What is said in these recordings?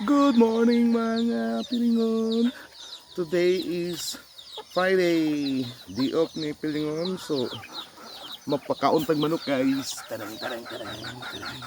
Good morning mga Pilingon. Today is Friday. Day off ni Pilingon. So, mapakauntag manok guys. Tarang, tarang, tarang, tarang.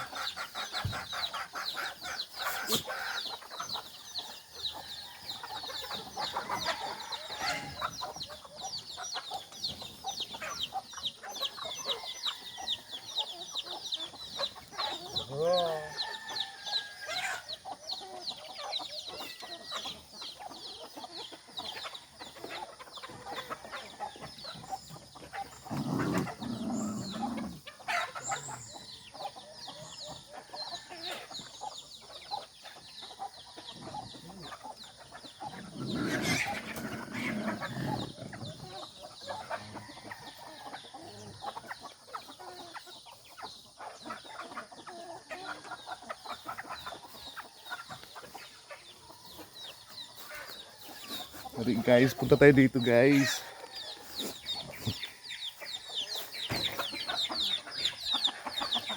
Mari guys, punta tayo dito guys.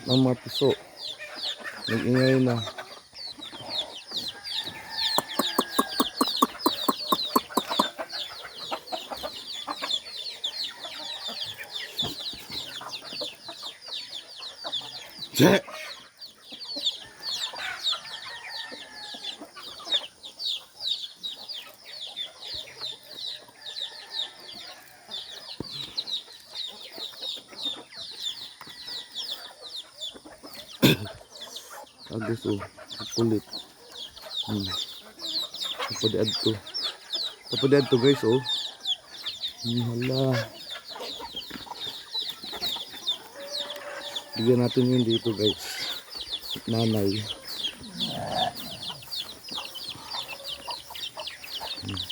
Ang mga puso. Nag-ingay na. Che! Agos oh, kulit. Hmm. Tapos adto. Tapos adto guys oh. Hmm, hala. Bigyan natin yun dito guys. Nanay. Hmm.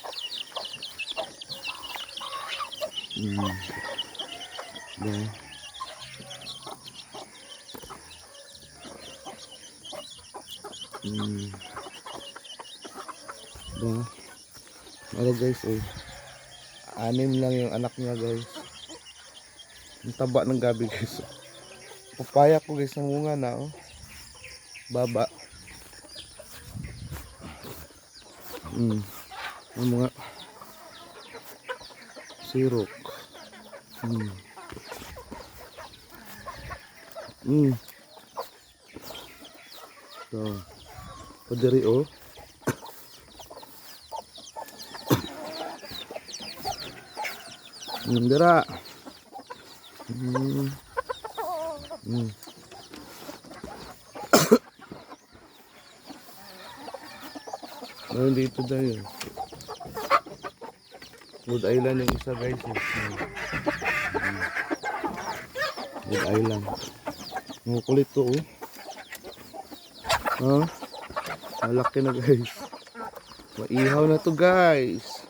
Hmm. Yeah. Hmm. Ba? Ano guys eh. Anim lang yung anak niya guys. Ang taba ng gabi guys. Papaya ko guys namunga na oh. Baba. Hmm. Ang mga sirok. Hmm. Hmm. So, padiri oh. Hmm, dira. Hmm. Hmm. Meron dito tayo. Wood Island yung isa guys. eh. Hmm. Wood Island. Ang kulit to oh. Ha? Malaki na guys. Maihaw na to guys.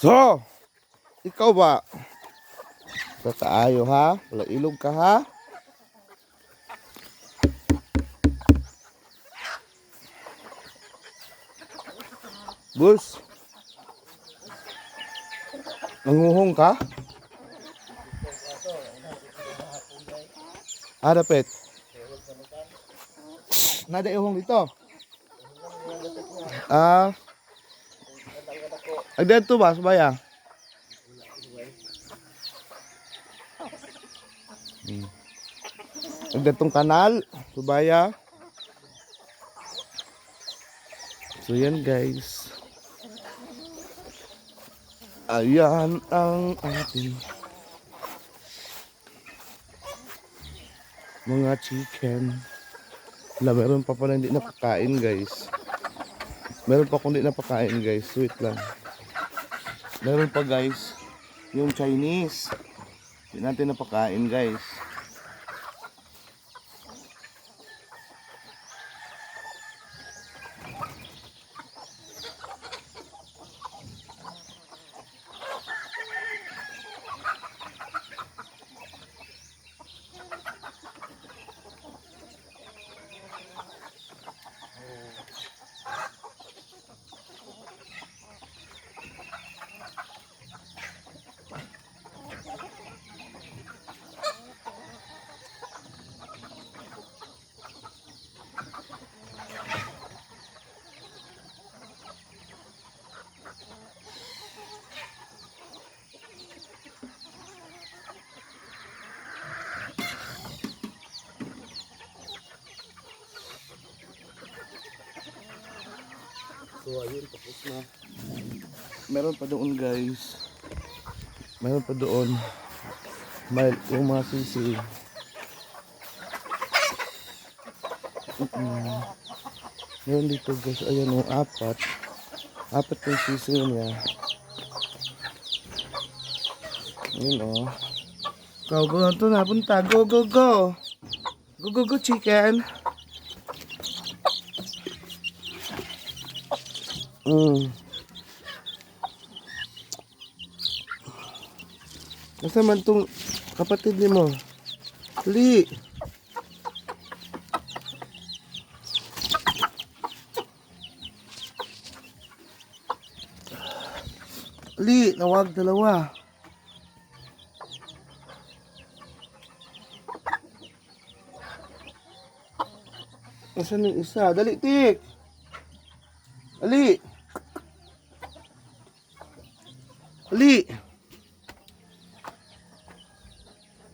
So, ikaw ba? Kakaayo ha? Wala ilog ka ha? Bus. Nanguhong ka? Ah, dapat. Nada ihong dito. Ah. Agdan to ba, subaya? Hmm. Agdan kanal, subaya. So yan guys. Ayan ang ating mga chicken. Wala, meron pa pala hindi napakain guys. Meron pa kung hindi napakain guys. Sweet lang. Meron pa guys. Yung Chinese. Hindi natin napakain guys. So ayun, tapos na. Meron pa doon guys. Meron pa doon. May, yung mga. Mm. Meron dito guys. Ayan o, apat. Apat yung sisi niya. Ayun o. Go, go, ito na punta. Go, go, go. Go, go, go, chicken. Mm. Nasa man tong kapatid ni mo? Li. Li, nawag dalawa. Nasaan yung isa? Dali, tik! Ali!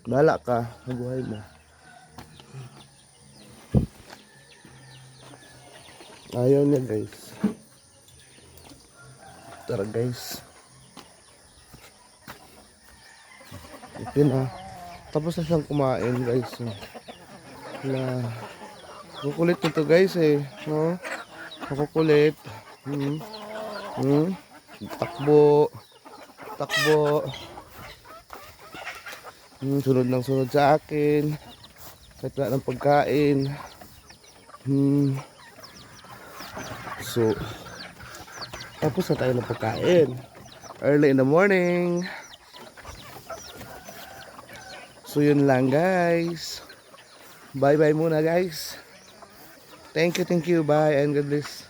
Bala ka, mabuhay mo. Ayaw niya guys. Tara guys. Ito na. Tapos na siyang kumain guys. Na kukulit nito guys eh. No? Makukulit. Hmm. Hmm. Takbo. Takbo. Hmm, sunod ng sunod sa akin. Kahit wala ng pagkain. Hmm. So, tapos na tayo ng pagkain. Early in the morning. So, yun lang guys. Bye-bye muna guys. Thank you, thank you. Bye and God bless.